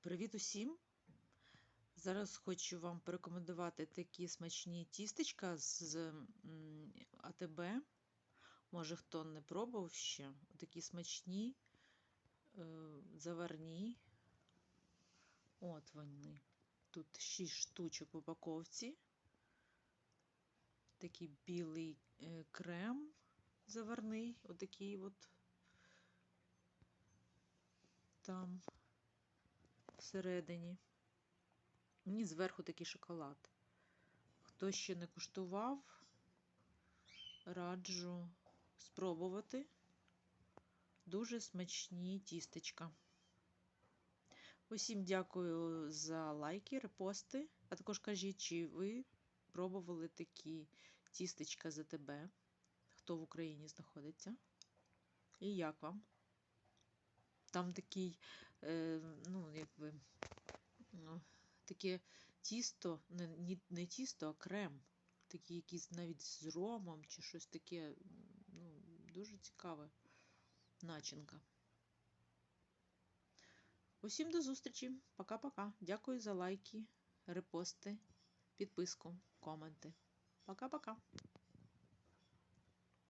Привіт усім! Зараз хочу вам порекомендувати такі смачні тістечка з АТБ. Може, хто не пробував ще. Такі смачні, е, заварні. От вони. Тут 6 штучок в упаковці. Такий білий е, крем заварний. Отакий от там всередині. І зверху такий шоколад. Хто ще не куштував, раджу спробувати. Дуже смачні тістечка. Усім дякую за лайки, репости. А також кажіть, чи ви пробували такі тістечка за тебе, хто в Україні знаходиться. І як вам? Там такий, е, ну, ну, таке тісто, не, не, тісто, а крем. Такий якийсь навіть з ромом чи щось таке. Ну, дуже цікаве начинка. Усім до зустрічі. Пока-пока. Дякую за лайки, репости, підписку, коменти. Пока-пока.